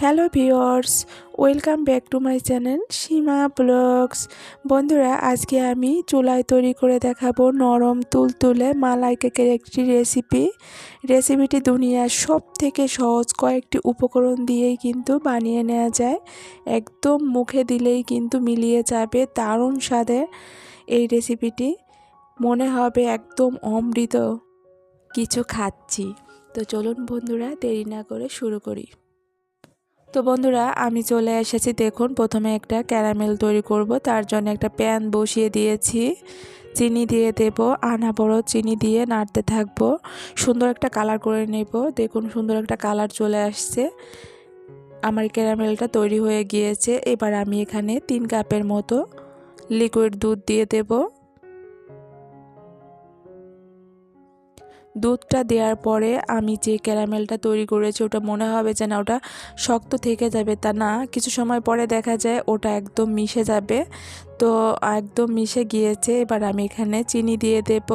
Hello viewers welcome back to my channel Seema blogs. বন্ধুরা, আজকে আমি চুলায় তৈরি করে দেখাবো নরম তুলতুলে মালাই কেকের একটি রেসিপি রেসিপিটি দুনিয়ার সব থেকে সহজ কয়েকটি উপকরণ দিয়েই কিন্তু বানিয়ে নেওয়া যায়। একদম মুখে দিলেই কিন্তু মিলিয়ে যাবে দারুণ স্বাদে এই রেসিপিটি মনে হবে একদম অমৃত। কিছু খাচ্ছি। তো চলুন বন্ধুরা, দেরি না করে শুরু করি। তো বন্ধুরা, আমি চলে এসেছি। দেখুন, প্রথমে একটা ক্যারামেল তৈরি করব। তার জন্য একটা প্যান বসিয়ে দিয়েছি। চিনি দিয়ে দেব। আনা বড় চিনি দিয়ে নাড়তে থাকব। সুন্দর একটা কালার করে নেব। দেখুন, সুন্দর একটা কালার চলে আসছে। আমার ক্যারামেলটা তৈরি হয়ে গিয়েছে। এবার আমি এখানে তিন কাপের মতো লিকুইড দুধ দিয়ে দেবো। দুধটা দেওয়ার পরে আমি যে ক্যারামেলটা তৈরি করেছি, ওটা মনে হবে যে না ওটা শক্ত থেকে যাবে তা না। কিছু সময় পরে দেখা যায় ওটা একদম মিশে যাবে। তো একদম মিশে গিয়েছে। এবার আমি এখানে চিনি দিয়ে দেব।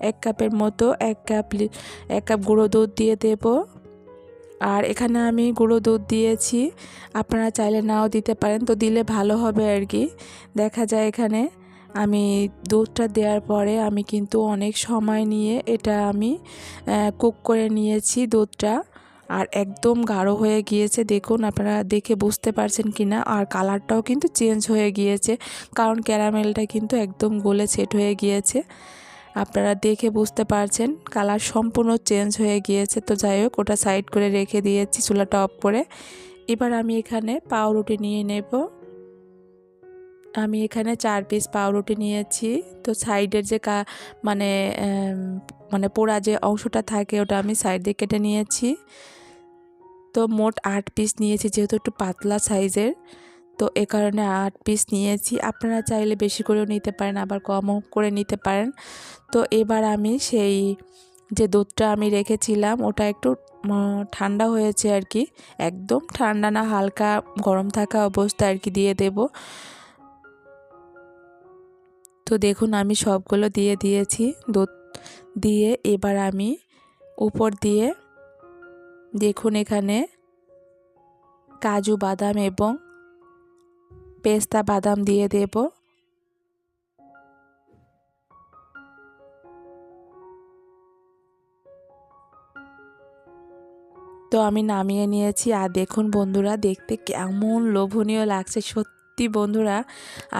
এক কাপের মতো এক কাপ এক কাপ গুঁড়ো দুধ দিয়ে দেব। আর এখানে আমি গুঁড়ো দুধ দিয়েছি। আপনারা চাইলে নাও দিতে পারেন। তো দিলে ভালো হবে আর কি। দেখা যায় এখানে আমি দুধটা দেওয়ার পরে আমি কিন্তু অনেক সময় নিয়ে এটা আমি কুক করে নিয়েছি দুধটা। আর একদম গাঢ় হয়ে গিয়েছে, দেখুন আপনারা দেখে বুঝতে পারছেন কি না আর কালারটাও কিন্তু চেঞ্জ হয়ে গিয়েছে, কারণ ক্যারামেলটা কিন্তু একদম গলে সেট হয়ে গিয়েছে। আপনারা দেখে বুঝতে পারছেন, কালার সম্পূর্ণ চেঞ্জ হয়ে গিয়েছে। তো যাই হোক, ওটা সাইড করে রেখে দিয়েছি চুলাটা অফ করে। এবার আমি এখানে পাউরুটি নিয়ে নেব। আমি এখানে চার পিস পাউরুটি নিয়েছি। তো সাইডের যে কা মানে মানে পোড়া যে অংশটা থাকে, ওটা আমি সাইড দিয়ে কেটে নিয়েছি। তো মোট আট পিস নিয়েছি, যেহেতু একটু পাতলা সাইজের। তো এ কারণে আট পিস নিয়েছি। আপনারা চাইলে বেশি করেও নিতে পারেন, আবার কমও করে নিতে পারেন। তো এবার আমি সেই যে দুধটা আমি রেখেছিলাম, ওটা একটু ঠান্ডা হয়েছে আর কি। একদম ঠান্ডা না, হালকা গরম থাকা অবস্থায় আর কি দিয়ে দেব। তো দেখুন, আমি সবগুলো দিয়ে দিয়েছি। দিয়ে এবার আমি উপর দিয়ে দেখুন এখানে কাজু বাদাম এবং পেস্তা বাদাম দিয়ে দেব। তো আমি নামিয়ে নিয়েছি। আর দেখুন বন্ধুরা, দেখতে কেমন লোভনীয় লাগছে সত্যি। সত্যি বন্ধুরা,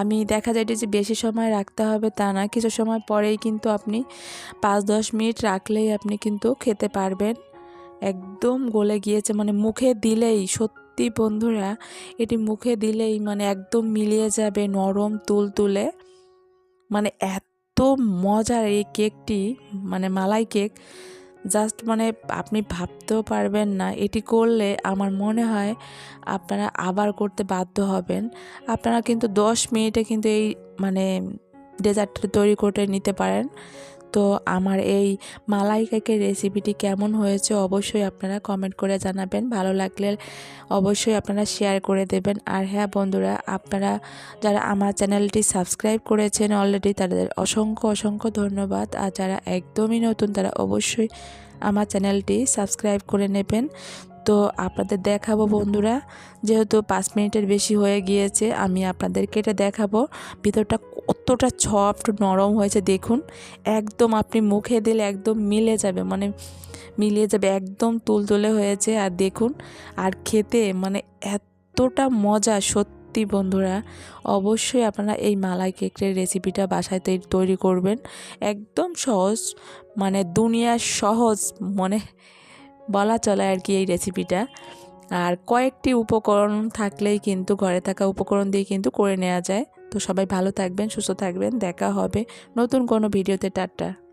আমি দেখা যায় যে বেশি সময় রাখতে হবে তা না, কিছু সময় পরেই কিন্তু আপনি পাঁচ দশ মিনিট রাখলেই আপনি কিন্তু খেতে পারবেন। একদম গলে গিয়েছে মানে মুখে দিলেই, সত্যি বন্ধুরা, এটি মুখে দিলেই মানে একদম মিলিয়ে যাবে নরম তুল তুলে মানে এত মজার এই কেকটি মানে মালাই কেক জাস্ট মানে আপনি ভাবতেও পারবেন না, এটি করলে আমার মনে হয় আপনারা আবার করতে বাধ্য হবেন। আপনারা কিন্তু দশ মিনিটে কিন্তু এই মানে ডেজার্টটা তৈরি করে নিতে পারেন। তো আমার এই মালাই কেকের রেসিপিটি কেমন হয়েছে অবশ্যই আপনারা কমেন্ট করে জানাবেন। ভালো লাগলে অবশ্যই আপনারা শেয়ার করে দেবেন। আর হ্যাঁ বন্ধুরা, আপনারা যারা আমার চ্যানেলটি সাবস্ক্রাইব করেছেন অলরেডি তাদের অসংখ্য অসংখ্য ধন্যবাদ। আর যারা একদমই নতুন, তারা অবশ্যই আমার চ্যানেলটি সাবস্ক্রাইব করে নেবেন। তো আপনাদের দেখাবো বন্ধুরা। যেহেতু পাঁচ মিনিটের বেশি হয়ে গিয়েছে, আমি আপনাদেরকে এটা দেখাবো। ভিতরটা কতটা সফট, নরম হয়েছে, দেখুন। একদম আপনি মুখে দিলে একদম মিলে যাবে মানে মিলিয়ে যাবে, একদম তুলতুলে হয়েছে। আর দেখুন, আর খেতে মানে এতটা মজা, সত্যি বন্ধুরা। অবশ্যই আপনারা এই মালাই কেকের রেসিপিটা বাসায় তৈরি করবেন। একদম সহজ মানে দুনিয়ার সহজ, মনে বলা চলে আর কি এই রেসিপিটা আর কয়েকটি উপকরণ থাকলেই কিন্তু, ঘরে থাকা উপকরণ দিয়ে কিন্তু করে নেওয়া যায়। তো সবাই ভালো থাকবেন, সুস্থ থাকবেন, দেখা হবে নতুন কোনো ভিডিওতে। টাটা।